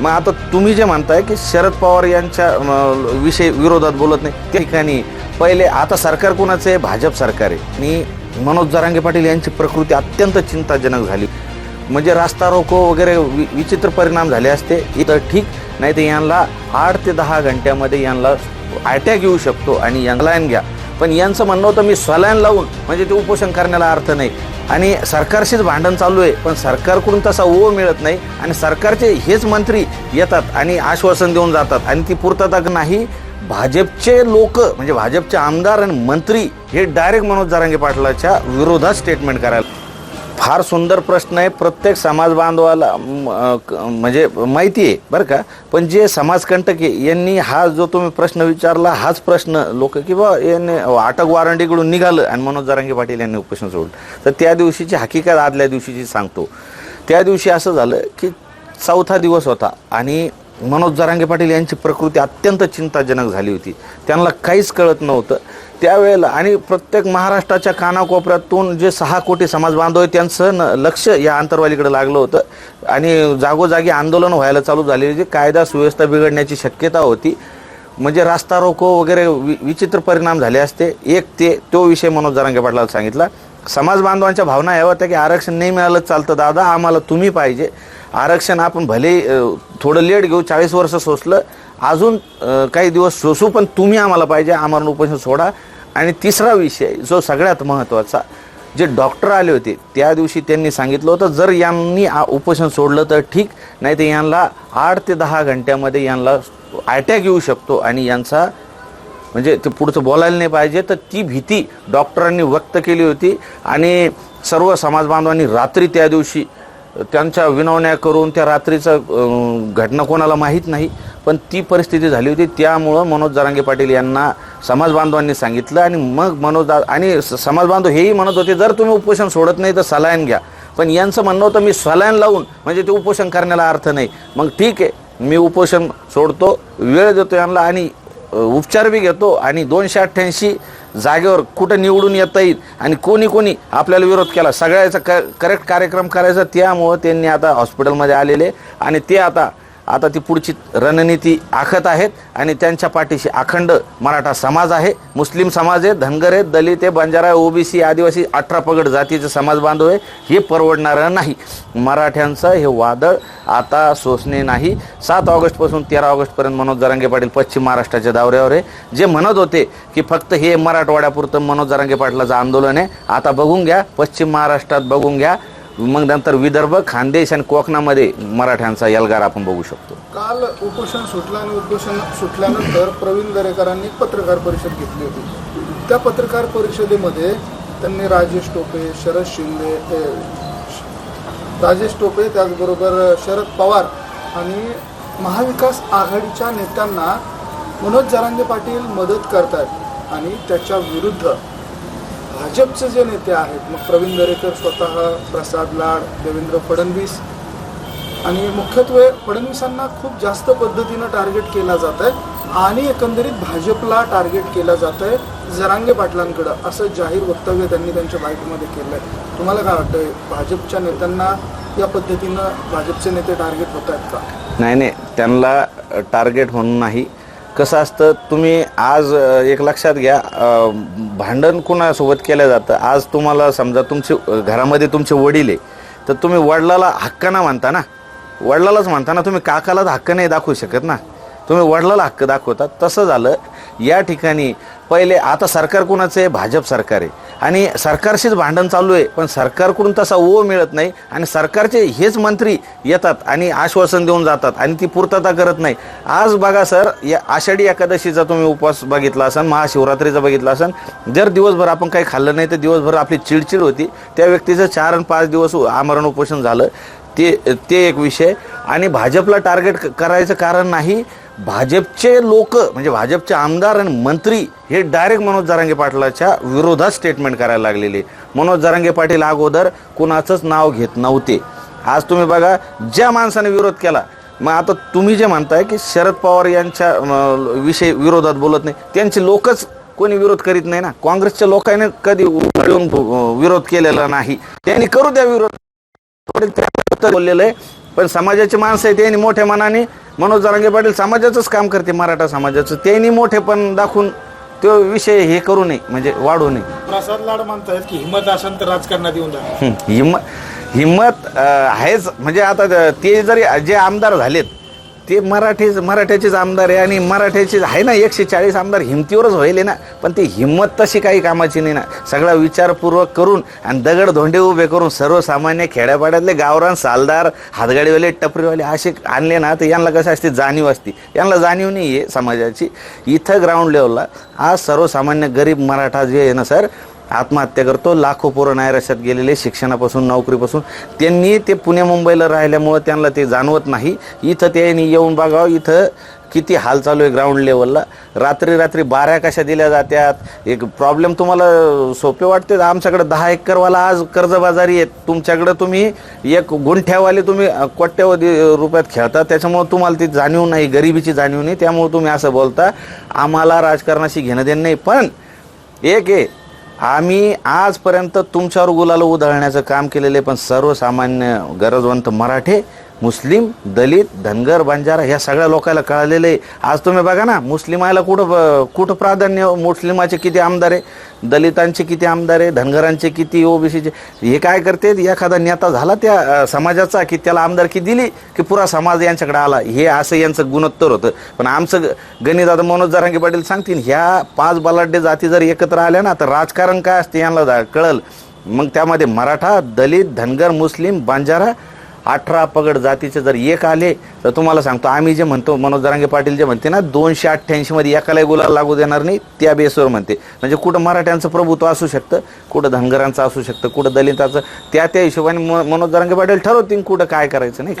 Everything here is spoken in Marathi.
मग आता तुम्ही जे म्हणताय की शरद पवार यांच्या विषय विषयी विरोधात बोलत नाही त्या ठिकाणी पहिले आता सरकार कोणाचं आहे? भाजप सरकार आहे. आणि मनोज जरांगे पाटील यांची प्रकृती अत्यंत चिंताजनक झाली. म्हणजे रास्ता रोको वगैरे वि विचित्र परिणाम झाले असते. इथं ठीक नाही तर यांना आठ ते दहा घंट्यामध्ये यांना अटॅक येऊ शकतो आणि यांना घ्या. पण यांचं म्हणणं होतं मी स्वलायन लावून म्हणजे ते उपोषण करण्याला अर्थ नाही. आणि सरकारशीच भांडण चालू आहे पण सरकारकडून तसा ओ मिळत नाही. आणि सरकारचे हेच मंत्री येतात आणि आश्वासन देऊन जातात. आणि ती पूर्तता नाही भाजपचे लोक म्हणजे भाजपचे आमदार आणि मंत्री हे डायरेक्ट मनोज जरांगे पाटलाच्या विरोधात स्टेटमेंट करायला फार सुंदर प्रश्न आहे. प्रत्येक समाज बांधवाला म्हणजे माहिती आहे बरं का. पण जे समाजकंटक यांनी हा जो तुम्ही प्रश्न विचारला हाच प्रश्न लोक किंवा यांनी अटक वॉरंटीकडून निघालं आणि मनोज जरांगे पाटील यांनी उपोषण सोडलं. तर त्या दिवशीची हकीकत आदल्या दिवशीची सांगतो. त्या दिवशी असं झालं की चौथा दिवस होता आणि मनोज जरांगे पाटील यांची प्रकृती अत्यंत चिंताजनक झाली होती. त्यांना काहीच कळत नव्हतं. त्यावेळेला आणि प्रत्येक महाराष्ट्राच्या कानाकोपऱ्यातून जे सहा कोटी समाज बांधव आहे त्यांचं न लक्ष या आंतरवालीकडे लागलं होतं. आणि जागोजागी आंदोलन व्हायला चालू झालेली जी कायदा सुव्यवस्था बिघडण्याची शक्यता होती. म्हणजे रास्ता रोको वगैरे वि विचित्र परिणाम झाले असते. एक ते तो विषय मनोज जरांगे पाटलाला सांगितला. समाज बांधवांच्या भावना या होत्या की आरक्षण नाही मिळालं चालतं दादा आम्हाला तुम्ही पाहिजे. आरक्षण आपण भले थोडं लेट घेऊ चाळीस वर्ष सोसलं अजून काही दिवस सोसू पण तुम्ही आम्हाला पाहिजे आम्हाला उपोषण सोडा. आणि तिसरा विषय जो सगळ्यात महत्त्वाचा जे डॉक्टर आले होते त्या दिवशी त्यांनी सांगितलं होतं जर यांनी उपोषण सोडलं तर ठीक नाही तर यांना आठ ते दहा घंट्यामध्ये यांना अटॅक येऊ शकतो आणि यांचा म्हणजे ते पुढचं बोलायला नाही पाहिजे. तर ती भीती डॉक्टरांनी व्यक्त केली होती. आणि सर्व समाज बांधवांनी रात्री त्या दिवशी त्यांच्या विनवण्या करून त्या रात्रीचं घटना कोणाला माहीत नाही पण ती परिस्थिती झाली होती. त्यामुळं मनोज जरांगे पाटील यांना समाज बांधवांनी सांगितलं आणि मग मनोज आणि समाजबांधव समाज बांधव हेही म्हणत होते जर तुम्ही उपोषण सोडत नाही तर सलायन घ्या. पण यांचं म्हणणं होतं मी सलायन लावून म्हणजे ते उपोषण करण्याला अर्थ नाही. मग ठीक आहे मी उपोषण सोडतो वेळ देतो यांना आणि उपचार बी घेतो आणि दोनशे अठ्ठ्याऐंशी जागेवर कुठं निवडून येता येईल आणि कोणी कोणी आपल्याला विरोध केला. सगळ्याचा क करेक्ट कार्यक्रम करायचा त्यामुळं त्यांनी आता हॉस्पिटलमध्ये आलेले. आणि ते आता आता ती पुढची रणनीती आखत आहेत आणि त्यांच्या पाठीशी अखंड मराठा समाज आहे. मुस्लिम समाज आहे धनगर आहे दलित आहे बंजारा आहे ओबीसी आदिवासी अठरा पगड जातीचे समाज बांधव आहे. हे परवडणारं नाही. मराठ्यांचं हे वादळ आता सोसणे नाही. सात ऑगस्टपासून तेरा ऑगस्टपर्यंत मनोज जरांगे पाटील पश्चिम महाराष्ट्राच्या दौऱ्यावर आहे. जे म्हणत होते की फक्त हे मराठवाड्यापुरतं मनोज जरांगे पाटलाचं आंदोलन आहे आता बघून घ्या. पश्चिम महाराष्ट्रात बघून घ्या. मग नंतर विदर्भ खानदेश आणि कोकणामध्ये मराठ्यांचा यलगार आपण बघू शकतो. काल उपोषण सुटलं आणि उपोषण सुटल्यानंतर प्रवीण दरेकरांनी पत्रकार परिषद घेतली होती. त्या पत्रकार परिषदेमध्ये त्यांनी राजेश टोपे शरद शिंदे राजेश टोपे त्याचबरोबर शरद पवार आणि महाविकास आघाडीच्या नेत्यांना मनोज जरांगे पाटील मदत करतात आणि त्याच्या विरुद्ध भाजपचे जे नेते आहेत मग प्रवीण दरेकर स्वतः प्रसाद लाड देवेंद्र फडणवीस आणि मुख्यत्वे फडणवीसांना खूप जास्त पद्धतीनं टार्गेट केला जात आहे आणि एकंदरीत भाजपला टार्गेट केलं जात आहे जरांगे पाटलांकडं असं जाहीर वक्तव्य त्यांनी त्यांच्या बाईकमध्ये केलं आहे तुम्हाला काय वाटतंय भाजपच्या नेत्यांना या पद्धतीनं भाजपचे नेते टार्गेट होत आहेत का? नाही नाही त्यांना टार्गेट म्हणून नाही. कसं असतं तुम्ही आज एक लक्षात घ्या भांडण कोणासोबत केलं जातं? आज तुम्हाला समजा तुमचे घरामध्ये तुमचे वडील आहे तर तुम्ही वडिलाला हक्काना म्हणता ना? वडिलालाच म्हणता ना? तुम्ही काकालाच हक्क नाही दाखवू शकत ना? तुम्ही वडिलाला हक्क दाखवता. तसं झालं या ठिकाणी पहिले आता सरकार कोणाचं आहे? भाजप सरकार आहे. आणि सरकारशीच भांडण चालू आहे पण सरकारकडून तसा ओ मिळत नाही आणि सरकारचे हेच मंत्री येतात आणि आश्वासन देऊन जातात आणि ती पूर्तता करत नाही. आज बघा सर या आषाढी एकादशीचा तुम्ही उपवास बघितला असाल महाशिवरात्रीचा बघितला असाल जर दिवसभर आपण काही खाल्लं नाही तर दिवसभर आपली चिडचिड होती. त्या व्यक्तीचं चार आणि पाच दिवस आमरण उपोषण झालं. ते ते एक विषय. आणि भाजपला टार्गेट क- करायचं कारण नाही भाजपचे लोक म्हणजे भाजपचे आमदार आणि मंत्री हे डायरेक्ट मनोज जारांगे पाटलाच्या विरोधात स्टेटमेंट करायला लागलेले. मनोज जारांगे पाटील अगोदर कुणाचंच नाव घेत नव्हते. आज तुम्ही बघा ज्या माणसाने विरोध केला मग आता तुम्ही जे म्हणताय की शरद पवार यांच्या विषयी विरोधात बोलत नाही त्यांचे लोकच कोणी विरोध करीत नाही ना? काँग्रेसच्या लोकांनी कधी उभं विरोध केलेला नाही. त्यांनी करू द्या विरोध. बोललेलं आहे पण समाजाचे माणसं आहे त्यांनी मोठ्या मनाने मनोज जरांगे पाटील समाजाचंच काम करते मराठा समाजाचं. त्यांनी मोठेपण दाखवून तो विषय हे करू नये म्हणजे वाढू नये. प्रसाद लाड म्हणतायत की हिंमत असेल तर राजकारणात येऊन जा. हं, हिम्मत हिम्मत अं, आहेच. म्हणजे आता ते जरी जे आमदार झालेत ते मराठी मराठ्याचेच आमदार आहे आणि मराठ्याचेच आहे ना एकशे चाळीस आमदार हिमतीवरच व्हायले ना. पण ती हिंमत तशी काही कामाची नाही ना. सगळा विचारपूर्वक करून आणि दगड धोंडे उभे करून सर्वसामान्य खेड्यापाड्यातले गावरान सालदार हातगाडीवाले टपरीवाले असे आणले ना तर यांना कसं असते? जाणीव असते. यांना जाणीव नाही आहे समाजाची. इथं ग्राउंड लेवलला आज सर्वसामान्य गरीब मराठा जे आहे ना सर आत्महत्या करतो. लाखो पोरं नायराशात गेलेले शिक्षणापासून नोकरीपासून. त्यांनी ते पुणे मुंबईला राहिल्यामुळं त्यांना ते जाणवत नाही. इथं त्यांनी येऊन बघावं. इथं किती हाल चालू आहे ग्राउंड लेवलला रात्री रात्री बाऱ्या कशा दिल्या जात्यात? एक प्रॉब्लेम तुम्हाला सोपे वाटते? आमच्याकडे दहा एकरवाला आज कर्जबाजारी आहेत. तुमच्याकडे तुम्ही एक गुंठ्यावाले तुम्ही कोट्यावधी रुपयात खेळता. त्याच्यामुळं तुम्हाला ती जाणीव नाही. गरिबीची जाणीव नाही. त्यामुळे तुम्ही असं बोलता. आम्हाला राजकारणाशी घेणं देणं नाही. पण एक आहे आम्ही आजपर्यंत तुमच्यावर गुलाल उधळण्याचं काम केलेलं आहे पण सर्वसामान्य गरजवंत मराठे मुस्लिम दलित धनगर बंजारा ह्या सगळ्या लोकांना कळालेलं आहे. आज तुम्ही बघा ना मुस्लिमाला कुठं ब- कुठं प्राधान्य मुस्लिमाचे किती आमदार आहे? दलितांचे किती आमदार आहे? धनगरांचे किती ओबीसीचे? हे काय करते? एखादा नेता झाला त्या समाजाचा की त्याला आमदारकी दिली की पुरा समाज यांच्याकडे आला? हे असं यांचं गुणोत्तर होतं. पण आमचं ग- गणित आता मनोज जरांगे पाटील सांगतील ह्या पाच बलाढ्य जाती जर एकत्र आल्या ना तर राजकारण काय असते यांना कळल. मग त्यामध्ये मराठा दलित धनगर मुस्लिम बंजारा अठरा पगड जातीचे जर एक आले तर तुम्हाला सांगतो आम्ही जे म्हणतो मनोज दरांगे पाटील जे म्हणते ना दोनशे अठ्ठ्याऐंशी मध्ये एकालाही गुलाल लागू देणार नाही त्या बेसवर म्हणते. म्हणजे कुठं मराठ्यांचं प्रभुत्व असू शकतं कुठं धनगरांचं असू शकतं कुठं दलिताचं त्या त्या हिशोबाने म- मनोज दरांगे पाटील ठरवतील कुठं काय करायचं नाही